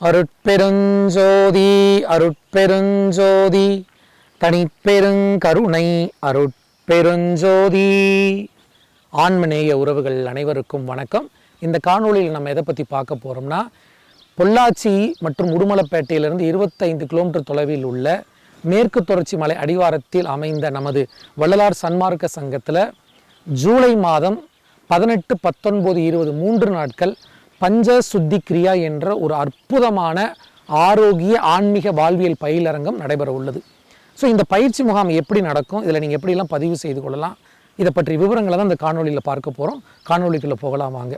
அருட்பெருஞ்சோதி அருட்பெருஞ்சோதி தனிப்பெருங்கருணை அருட்பெருஞ்சோதி. ஆன்மநேய உறவுகள் அனைவருக்கும் வணக்கம். இந்த காணொளியில் நம்ம எதை பற்றி பார்க்க போகிறோம்னா பொள்ளாச்சி மற்றும் உடுமலைப்பேட்டையிலிருந்து இருபத்தைந்து கிலோமீட்டர் தொலைவில் உள்ள மேற்கு தொடர்ச்சி மலை அடிவாரத்தில் அமைந்த நமது வள்ளலார் சன்மார்க்க சங்கத்தில் ஜூலை மாதம் பதினெட்டு பத்தொன்பது இருபது மூன்று நாட்கள் பஞ்ச சுத்தி கிரியா என்ற ஒரு அற்புதமான ஆரோக்கிய ஆன்மீக வாழ்வியல் பயிலரங்கம் நடைபெற உள்ளது ஸோ இந்த பயிற்சி முகாம் எப்படி நடக்கும்? இதில் நீங்கள் எப்படிலாம் பதிவு செய்து கொள்ளலாம்? இதை பற்றி விவரங்களை தான் இந்த காணொலியில் பார்க்க போகிறோம். காணொலிக்குள்ளே போகலாம் வாங்க.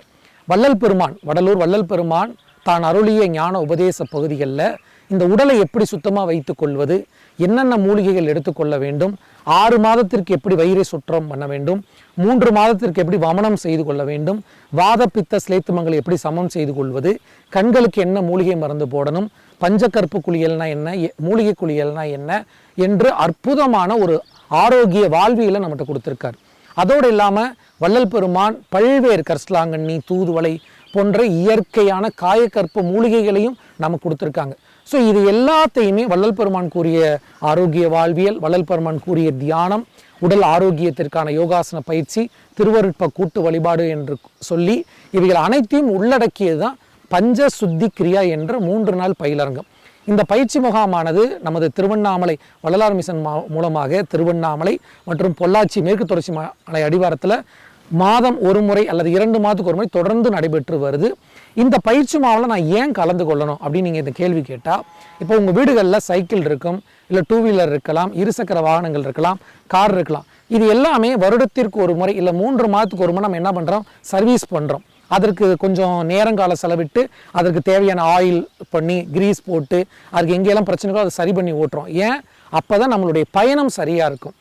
வள்ளல் பெருமான் வடலூர் வள்ளல் பெருமான் தான் அருளிய ஞான உபதேச பகுதிகளில் இந்த உடலை எப்படி சுத்தமாக வைத்துக்கொள்வது என்னென்ன மூலிகைகள் எடுத்துக்கொள்ள வேண்டும்? ஆறு மாதத்திற்கு எப்படி வயிறை சுற்றம் பண்ண வேண்டும்? மூன்று மாதத்திற்கு எப்படி வமனம் செய்து கொள்ள வேண்டும்? வாத பித்த சிலேத்துமங்களை எப்படி சமம் செய்து கொள்வது? கண்களுக்கு என்ன மூலிகை மருந்து போடணும்? பஞ்சக்கற்பு குளியல்னா என்ன? எ- மூலிகை குளியல்னா என்ன? என்று அற்புதமான ஒரு ஆரோக்கிய வாழ்வியலை நம்மகிட்ட கொடுத்துருக்கார். அதோடு இல்லாமல் வள்ளல் பெருமான் பல்வேறு கர்ஸ்லாங்கண்ணி தூதுவளை போன்ற இயற்கையான காயக்கற்ப மூலிகைகளையும் நமக்கு கொடுத்துருக்காங்க. ஸோ இது எல்லாத்தையுமே வள்ளல் பெருமான் கூறிய ஆரோக்கிய வாழ்வியல் வள்ளல் பெருமான் கூறிய தியானம் உடல் ஆரோக்கியத்திற்கான யோகாசன பயிற்சி திருவருட்ப கூட்டு வழிபாடு என்று சொல்லி இவைகள் அனைத்தையும் உள்ளடக்கியது தான் பஞ்ச சுத்தி கிரியா என்ற மூன்று நாள் பயிலரங்கம். இந்த பயிற்சி முகாமானது நமது திருவண்ணாமலை வள்ளலார் மிஷன் மூலமாக திருவண்ணாமலை மற்றும் பொள்ளாச்சி மேற்கு தொடர்ச்சி மலை அடிவாரத்தில் மாதம் ஒரு முறை அல்லது இரண்டு மாதத்துக்கு ஒரு முறை தொடர்ந்து நடைபெற்று வருது. இந்த பயிற்சி மாவில் நான் ஏன் கலந்து கொள்ளணும் அப்படின்னு நீங்கள் இந்த கேள்வி கேட்டால் இப்போ உங்கள் வீடுகளில் சைக்கிள் இருக்கும் இல்லை டூ வீலர் இருக்கலாம் இருசக்கர வாகனங்கள் இருக்கலாம் கார் இருக்கலாம். இது எல்லாமே வருடத்திற்கு ஒரு முறை இல்லை மூன்று மாதத்துக்கு ஒரு முறை நம்ம என்ன பண்ணுறோம் சர்வீஸ் பண்ணுறோம் அதற்கு கொஞ்சம் நேரங்கால செலவிட்டு அதற்கு தேவையான ஆயில் பண்ணி கிரீஸ் போட்டு அதுக்கு எங்கெல்லாம் பிரச்சனைகளோ அதை சரி பண்ணி ஓட்டுறோம். ஏன்? அப்போ தான் நம்மளுடைய பயணம் சரியாக இருக்கும்.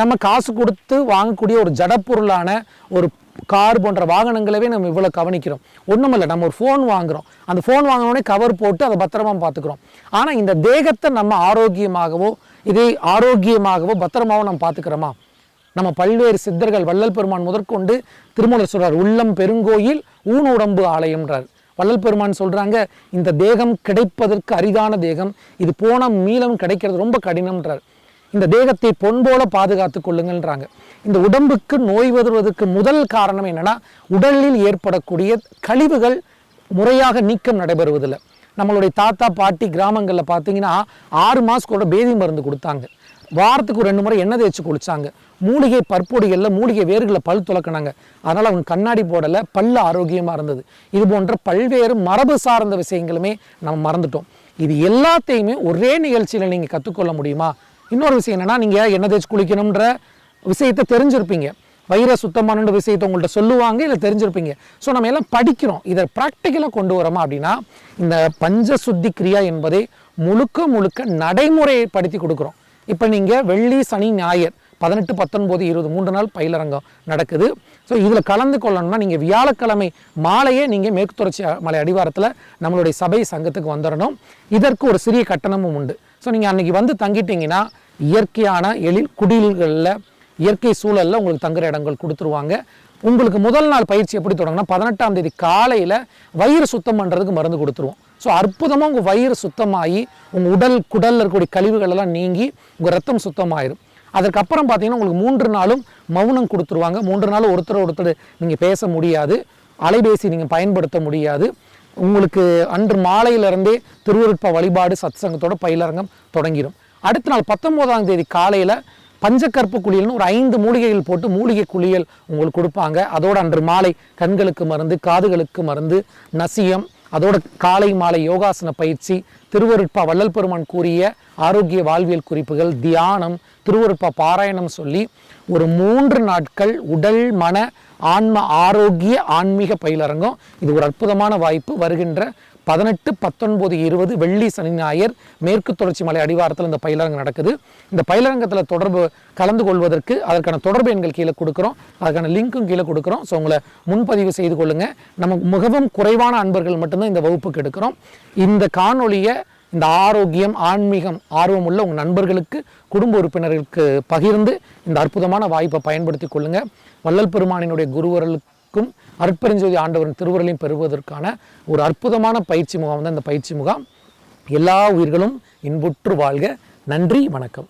நம்ம காசு கொடுத்து வாங்கக்கூடிய ஒரு ஜடப்பொருளான ஒரு கார் போன்ற வாகனங்களவே நம்ம இவ்வளோ கவனிக்கிறோம். ஒன்றுமில்ல நம்ம ஒரு ஃபோன் வாங்குகிறோம் அந்த ஃபோன் வாங்கினோடனே கவர் போட்டு அதை பத்திரமா பார்த்துக்கிறோம். ஆனால் இந்த தேகத்தை நம்ம ஆரோக்கியமாகவோ இதை ஆரோக்கியமாகவோ பத்திரமாகவோ நம்ம பார்த்துக்கிறோமா? நம்ம பல்வேறு சித்தர்கள் வள்ளல் பெருமான் முதற்கொண்டு திருமூலர் சொல்கிறார் உள்ளம் பெருங்கோயில் ஊன் உடம்பு ஆலயம்ன்றார். வள்ளல் பெருமான் சொல்கிறாங்க இந்த தேகம் கிடைப்பதற்கு அரிதான தேகம். இது போன மீளம் கிடைக்கிறது ரொம்ப கடினம்ன்றார். இந்த தேகத்தை பொன் போல பாதுகாத்து கொள்ளுங்கள்ன்றாங்க. இந்த உடம்புக்கு நோய் வருவதற்கு முதல் காரணம் என்னன்னா உடலில் ஏற்படக்கூடிய கழிவுகள் முறையாக நீக்கம் நடைபெறுவதில்லை. நம்மளுடைய தாத்தா பாட்டி கிராமங்களில் பார்த்தீங்கன்னா ஆறு மாதத்துக்கூட பேதி மருந்து கொடுத்தாங்க. வாரத்துக்கு ஒரு ரெண்டு முறை எண்ணெய் தேய்ச்சி குளிச்சாங்க. மூலிகை பற்பொடிகளில் மூலிகை வேர்களை பல் துலக்கினாங்க அதனால் அவங்க கண்ணாடி போடலை பல்லு ஆரோக்கியமாக இருந்தது. இது போன்ற பல்வேறு மரபு சார்ந்த விஷயங்களுமே நம்ம மறந்துட்டோம். இது எல்லாத்தையுமே ஒரே நிகழ்ச்சியில் நீங்கள் கற்றுக்கொள்ள முடியுமா? இன்னொரு விஷயம் என்னென்னா நீங்கள் எண்ணெய் தேய்ச்சி குளிக்கணுன்ற விஷயத்தை தெரிஞ்சிருப்பீங்க. வயிறை சுத்தமான விஷயத்தை உங்கள்ட்ட சொல்லுவாங்க இல்லை தெரிஞ்சிருப்பீங்க. ஸோ நம்ம எல்லாம் படிக்கிறோம். இதை ப்ராக்டிக்கலாக கொண்டு வரோமா அப்படின்னா இந்த பஞ்ச சுத்தி கிரியா என்பதை முழுக்க முழுக்க நடைமுறைப்படுத்தி கொடுக்குறோம். இப்போ நீங்கள் வெள்ளி சனி ஞாயிறு பதினெட்டு பத்தொன்பது இருபது மூன்று நாள் பயிலரங்கம் நடக்குது. ஸோ இதில் கலந்து கொள்ளணும்னா நீங்கள் வியாழக்கிழமை மாலையே நீங்கள் மேற்கு தொடர்ச்சி மலை அடிவாரத்தில் நம்மளுடைய சபை சங்கத்துக்கு வந்துடணும் இதற்கு ஒரு சிறிய கட்டணமும் உண்டு. ஸோ நீங்கள் அன்றைக்கி வந்து தங்கிட்டீங்கன்னா இயற்கையான எழில் குடில்களில் இயற்கை சூழலில் உங்களுக்கு தங்குற இடங்கள் கொடுத்துருவாங்க. உங்களுக்கு முதல் நாள் பயிற்சி எப்படி தொடங்கினா பதினெட்டாம் தேதி காலையில் வயிறு சுத்தம் பண்ணுறதுக்கு மருந்து கொடுத்துருவோம். ஸோ அற்புதமாக உங்கள் வயிறு சுத்தமாகி உங்கள் உடல் குடலில் இருக்கக்கூடிய கழிவுகள் எல்லாம் நீங்கி உங்கள் ரத்தம் சுத்தமாயிரும். அதற்கப்புறம் பார்த்தீங்கன்னா உங்களுக்கு மூன்று நாளும் மௌனம் கொடுத்துருவாங்க. மூன்று நாளும் ஒருத்தர் ஒருத்தர் நீங்கள் பேச முடியாது. அலைபேசி நீங்கள் பயன்படுத்த முடியாது. உங்களுக்கு அன்று மாலையிலிருந்தே திருவருட்ப வழிபாடு சத்சங்கத்தோட பயிலரங்கம் தொடங்கிடும். அடுத்த நாள் பத்தொம்போதாம் தேதி காலையில் பஞ்சக்கற்பு குளியல்னு ஒரு ஐந்து மூலிகைகள் போட்டு மூலிகை குளியல் உங்களுக்கு கொடுப்பாங்க. அதோட அன்று மாலை கண்களுக்கு மருந்து காதுகளுக்கு மருந்து நசியம் அதோட காலை மாலை யோகாசன பயிற்சி திருவருட்பா வள்ளல் பெருமான் கூறிய ஆரோக்கிய வாழ்வியல் குறிப்புகள் தியானம் திருவருட்பா பாராயணம் சொல்லி ஒரு மூன்று நாட்கள் உடல் மன ஆன்ம ஆரோக்கிய ஆன்மீக பயிலரங்கம். இது ஒரு அற்புதமான வாய்ப்பு. வருகின்ற பதினெட்டு பத்தொன்பது இருபது வெள்ளி சனி ஞாயிறு மேற்கு தொடர்ச்சி மலை அடிவாரத்தில் இந்த பயிலரங்கம் நடக்குது. இந்த பயிலரங்கத்தில் தொடர்பு கலந்து கொள்வதற்கு அதற்கான தொடர்பு எண்கள் கீழே கொடுக்குறோம். அதற்கான லிங்க்கும் கீழே கொடுக்குறோம். ஸோ உங்களை முன்பதிவு செய்து கொள்ளுங்கள் நம்ம மிகவும் குறைவான அன்பர்கள் மட்டும்தான் இந்த வகுப்புக்கு எடுக்கிறோம். இந்த காணொளியை இந்த ஆரோக்கியம் ஆன்மீகம் ஆர்வம் உள்ள உங்கள் நண்பர்களுக்கு குடும்ப உறுப்பினர்களுக்கு பகிர்ந்து இந்த அற்புதமான வாய்ப்பை பயன்படுத்தி கொள்ளுங்கள் வள்ளல் பெருமானினுடைய குருவர்களுக்கு அனைவருக்கும் அற்பெருஞ்சோதி ஆண்டவரின் திருவுருளையும் பெறுவதற்கான ஒரு அற்புதமான பயிற்சி முகாம் தான் இந்த பயிற்சி முகாம். எல்லா உயிர்களும் இன்புற்று வாழ்க. நன்றி வணக்கம்.